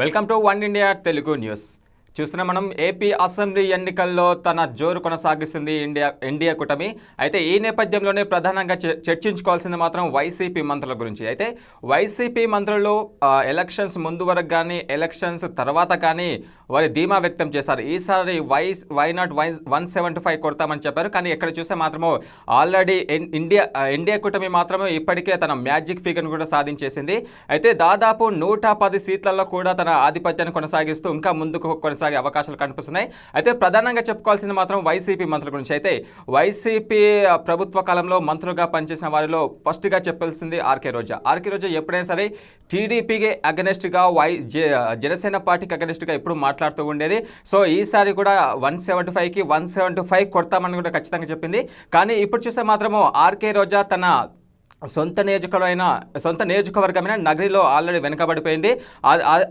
Welcome to one India Telugu news. చూస్తున్నాం మనం AP assembly ఎన్నికల్లో తన జోరు కొనసాగిస్తుంది ఇండియా ఎన్డీఏ కూటమి. అయితే ఈ నేపథ్యంలోనే ప్రధానంగా చర్చించుకోవాల్సింది మాత్రం వైసీపీ మంత్రుల గురించి. అయితే వైసీపీ మంత్రులు ఎలక్షన్స్ ముందు వరకు కానీ ఎలక్షన్స్ తర్వాత కానీ వారి ధీమా వ్యక్తం చేశారు. ఈసారి why why not why one seventy five కొడతామని చెప్పారు. కానీ ఇక్కడ చూస్తే మాత్రము ఆల్రెడీ ఇండియా ఎన్డీఏ కూటమి మాత్రమే ఇప్పటికే తన మ్యాజిక్ ఫిగర్ను కూడా సాధించేసింది. అయితే దాదాపు నూట పది సీట్లలో కూడా తన ఆధిపత్యాన్ని కొనసాగిస్తూ ఇంకా ముందుకు కొనసాగి అవకాశాలు కనిపిస్తున్నాయి. అయితే ప్రధానంగా చెప్పుకోవాల్సింది మాత్రం వైసీపీ మంత్రుల గురించి. అయితే వైసీపీ ప్రభుత్వ కాలంలో మంత్రులుగా పనిచేసిన వారిలో ఫస్ట్గా చెప్పాల్సింది ఆర్కే రోజా. ఆర్కే రోజా ఎప్పుడైనా సరే టీడీపీకి అగనెస్ట్గా వై జనసేన పార్టీకి అగనెస్ట్గా ఎప్పుడు మాట్లాడుతూ ఉండేది. సో ఈసారి కూడా వన్ సెవెంటీ ఫైవ్కి వన్ సెవెంటీ ఫైవ్ కొడతామని కూడా ఖచ్చితంగా చెప్పింది. కానీ ఇప్పుడు చూస్తే మాత్రము ఆర్కే రోజా తన సొంత నియోజకవర్గమైన సొంత నియోజకవర్గమైన నగరిలో ఆల్రెడీ వెనుకబడిపోయింది.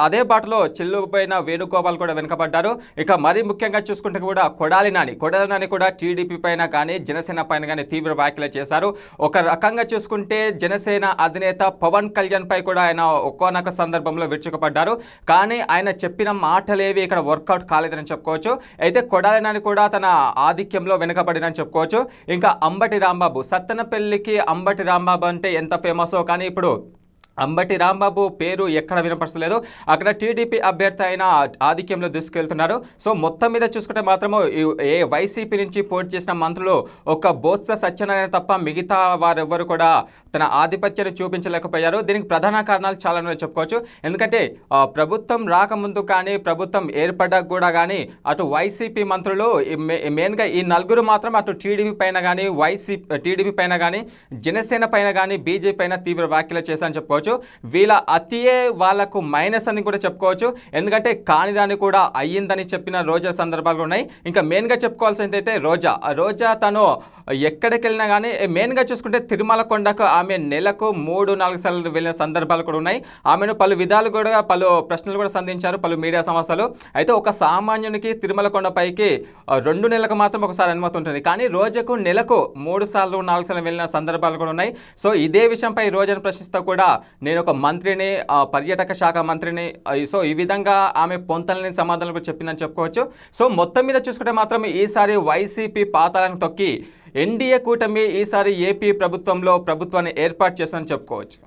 అదే బాటలో చెల్లుపోయిన వేణుగోపాల్ కూడా వెనుకబడ్డారు. ఇక మరీ ముఖ్యంగా చూసుకుంటే కూడా కొడాలి నాని కొడాలి నాని కూడా టీడీపీ పైన కానీ జనసేన పైన కానీ తీవ్ర వ్యాఖ్యలు చేశారు. ఒక రకంగా చూసుకుంటే జనసేన అధినేత పవన్ కళ్యాణ్ పై కూడా ఆయన ఒక్కోనొక సందర్భంలో విరుచుకుపడ్డారు. కానీ ఆయన చెప్పిన మాటలేవి ఇక్కడ వర్కౌట్ కాలేదని చెప్పుకోవచ్చు. అయితే కొడాలి నాని కూడా తన ఆధిక్యంలో వెనుకబడినని చెప్పుకోవచ్చు. ఇంకా అంబటి రాంబాబు సత్తనపల్లికి అంబటి రాంబాబు అంటే ఎంత ఫేమసో కానీ ఇప్పుడు అంబటి రాంబాబు పేరు ఎక్కడ వినపరచలేదు. అక్కడ టీడీపీ అభ్యర్థి అయిన ఆధిక్యంలో దూసుకెళ్తున్నారు. సో మొత్తం మీద చూసుకుంటే మాత్రము ఏ వైసీపీ నుంచి పోటీ చేసిన మంత్రులు ఒక బోత్స సత్యనారాయణ తప్ప మిగతా వారెవ్వరు కూడా తన ఆధిపత్యాన్ని చూపించలేకపోయారు. దీనికి ప్రధాన కారణాలు చాలా ఉన్నాయి చెప్పుకోవచ్చు. ఎందుకంటే ప్రభుత్వం రాకముందు కానీ ప్రభుత్వం ఏర్పడ్డాక కూడా కానీ అటు వైసీపీ మంత్రులు మెయిన్గా ఈ నలుగురు మాత్రం అటు టీడీపీ పైన కానీ వైసీపీ టీడీపీ పైన కానీ జనసేన పైన కానీ బీజేపీ పైన తీవ్ర వ్యాఖ్యలు చేశారని చెప్పుకోవచ్చు. వీళ్ళ అతియే వాళ్ళకు మైనస్ అని కూడా చెప్పుకోవచ్చు. ఎందుకంటే కానిదాన్ని కూడా అయ్యిందని చెప్పిన రోజా సందర్భాలు ఉన్నాయి. ఇంకా మెయిన్గా చెప్పుకోవాల్సింది అయితే రోజా. రోజా తను ఎక్కడికి వెళ్ళినా కానీ మెయిన్గా చూసుకుంటే తిరుమల కొండకు ఆమె నెలకు మూడు నాలుగు సార్లు వెళ్ళిన సందర్భాలు కూడా ఉన్నాయి. ఆమెను పలు విధాలు కూడా పలు ప్రశ్నలు కూడా సంధించారు పలు మీడియా సంస్థలు. అయితే ఒక సామాన్యునికి తిరుమల కొండపైకి రెండు నెలలకు మాత్రం ఒకసారి అనుమతి ఉంటుంది. కానీ రోజుకు నెలకు మూడు సార్లు నాలుగు సార్లు వెళ్ళిన సందర్భాలు కూడా ఉన్నాయి. సో ఇదే విషయంపై రోజును ప్రశ్నిస్తూ కూడా నేను ఒక మంత్రిని పర్యాటక శాఖ మంత్రిని సో ఈ విధంగా ఆమె పొంతలని సమాధానాలు కూడా చెప్పిందని చెప్పుకోవచ్చు. సో మొత్తం మీద చూసుకుంటే మాత్రం ఈసారి వైసీపీ పాతాలను తొక్కి ఎన్డీఏ కూటమి ఈసారి ఏపీ ప్రభుత్వంలో ప్రభుత్వాన్ని ఏర్పాటు చేస్తుందని చెప్పుకోవచ్చు.